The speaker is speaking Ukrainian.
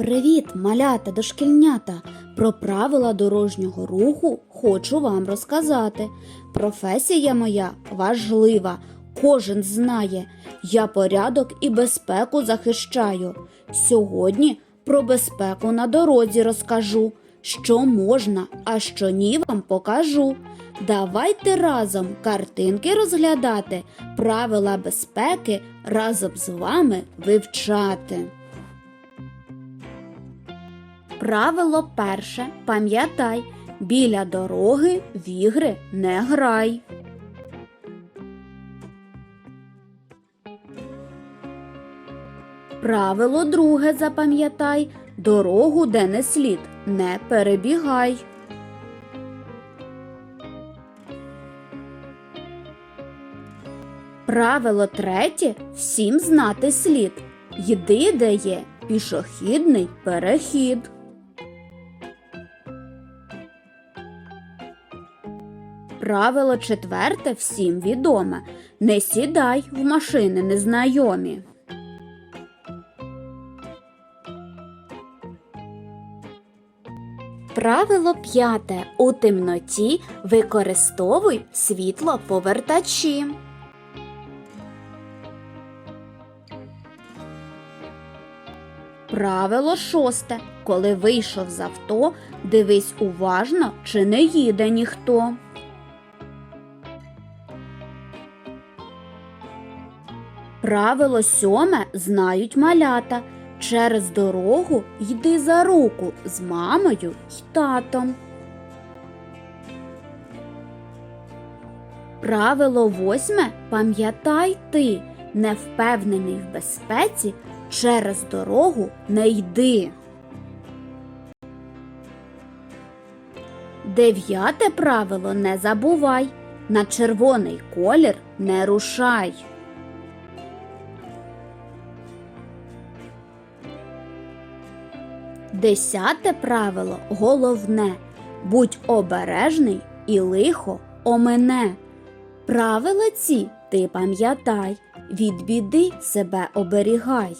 Привіт, малята дошкільнята! Про правила дорожнього руху хочу вам розказати. Професія моя важлива, кожен знає. Я порядок і безпеку захищаю. Сьогодні про безпеку на дорозі розкажу. Що можна, а що ні вам покажу. Давайте разом картинки розглядати, правила безпеки разом з вами вивчати. Правило перше. Пам'ятай, біля дороги в ігри не грай. Правило друге запам'ятай, дорогу, де не слід, не перебігай. Правило третє всім знати слід. Йди, де є пішохідний перехід. Правило четверте всім відоме. Не сідай в машини незнайомі. Правило п'яте. У темноті використовуй світлоповертачі. Правило шосте. Коли вийшов з авто, дивись уважно, чи не їде ніхто. Правило сьоме знають малята. Через дорогу йди за руку з мамою й татом. Правило восьме пам'ятай ти, не впевнений в безпеці, через дорогу не йди. Дев'яте правило не забувай. На червоний колір не рушай. Десяте правило головне. Будь обережний і лихо омене. Правила ці ти пам'ятай, від біди себе оберігай.